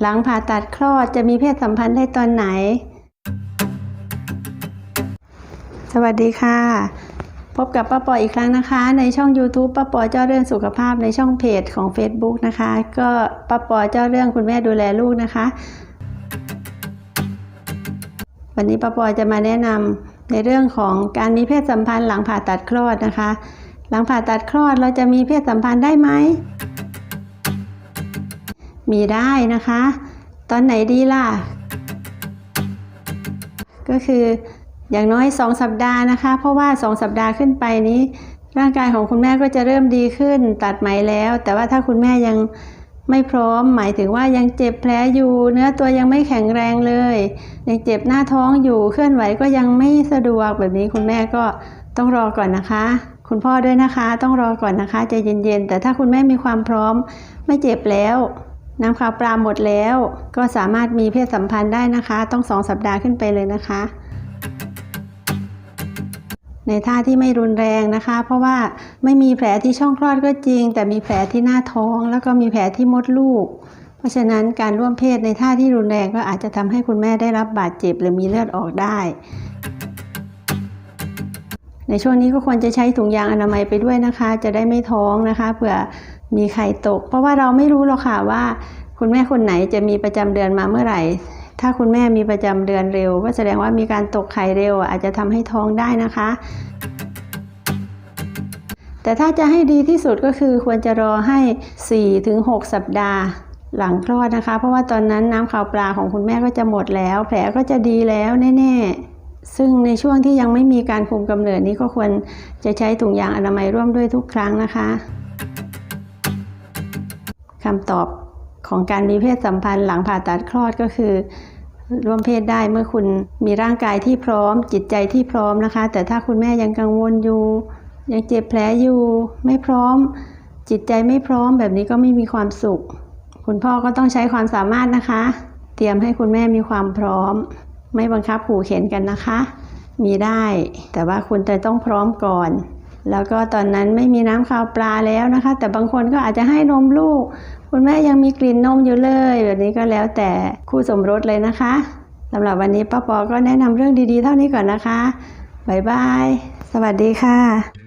หลังผ่าตัดคลอดจะมีเพศสัมพันธ์ได้ตอนไหน สวัสดีค่ะ พบกับป้าปออีกครั้งนะคะ ในช่อง YouTube ป้าปอเจ้าเรื่องสุขภาพในช่องเพจของ Facebook นะคะ ก็ป้าปอเจ้าเรื่องคุณแม่ดูแลลูกนะคะ วันนี้ป้าปอจะมาแนะนำในเรื่องของการมีเพศสัมพันธ์หลังผ่าตัดคลอดนะคะ หลังผ่าตัดคลอดเราจะมีเพศสัมพันธ์ได้ไหม มีได้นะคะ ตอนไหนดีล่ะ ก็คืออย่างน้อย 2 สัปดาห์นะคะ เพราะว่า 2 สัปดาห์ขึ้นไปนี้ ร่างกายของคุณแม่ก็จะเริ่มดีขึ้นตัดไหมแล้ว แต่ว่าถ้าคุณแม่ยังไม่พร้อม หมายถึงว่ายังเจ็บแผลอยู่ เนื้อตัวยังไม่แข็งแรงเลย ยังเจ็บหน้าท้องอยู่เคลื่อนไหวก็ยังไม่สะดวกแบบนี้คุณแม่ก็ต้องรอก่อนนะคะ คุณพ่อด้วยนะคะ ต้องรอก่อนนะคะใจเย็นๆแต่ถ้าคุณแม่มีความพร้อม ไม่เจ็บแล้ว น้ำขาวปลาหมดแล้ว ก็สามารถมีเพศสัมพันธ์ได้นะคะ ต้องสองสัปดาห์ขึ้นไปเลยนะคะ ในท่าที่ไม่รุนแรงนะคะ เพราะว่าไม่มีแผลที่ช่องคลอดก็จริง แต่มีแผลที่หน้าท้อง แล้วก็มีแผลที่มดลูก เพราะฉะนั้นการร่วมเพศในท่าที่รุนแรงก็อาจจะทำให้คุณแม่ได้รับบาดเจ็บ หรือมีเลือดออกได้ ในช่วงนี้ก็ควรจะใช้ถุงยางอนามัยไปด้วยนะคะ จะได้ไม่ท้องนะคะเผื่อมีไข่ตก เพราะว่าเราไม่รู้หรอกค่ะว่า คุณแม่คนไหนจะมีประจำเดือนมาเมื่อไหร่ ถ้าคุณแม่มีประจำเดือนเร็ว ก็แสดงว่ามีการตกไข่เร็ว อาจจะทำให้ท้องได้นะคะ แต่ถ้าจะให้ดีที่สุดก็คือควรจะรอให้ 4-6 สัปดาห์หลังคลอดนะคะ เพราะว่าตอนนั้นน้ำข่าวปลาของคุณแม่ก็จะหมดแล้ว แผลก็จะดีแล้วแน่ๆ ซึ่งในช่วงที่ยังไม่มีการคุมกำเนิดนี้ก็ควรจะใช้ถุงยางอนามัยร่วมด้วยทุกครั้งนะคะคำตอบของการมีเพศสัมพันธ์หลังผ่าตัดคลอดก็คือ ร่วมเพศได้เมื่อคุณมีร่างกายที่พร้อม จิตใจที่พร้อมนะคะ แต่ถ้าคุณแม่ยังกังวลอยู่ ยังเจ็บแผลอยู่ ไม่พร้อม จิตใจไม่พร้อมแบบนี้ก็ไม่มีความสุข คุณพ่อก็ต้องใช้ความสามารถนะคะ เตรียมให้คุณแม่มีความพร้อม ไม่บังคับขู่เข็นกันนะคะ มีได้ แต่ว่าคุณจะต้องพร้อมก่อน แล้วก็ตอนนั้นไม่มีน้ำข้าวปลาแล้วนะคะ แต่บางคนก็อาจจะให้นมลูก คุณแม่ยังมีกลิ่นนมอยู่เลย แบบนี้ก็แล้วแต่คู่สมรสเลยนะคะสำหรับวันนี้ป้าปอก็แนะนำเรื่องดีๆ เท่านี้ก่อนนะคะบ๊ายบาย สวัสดีค่ะ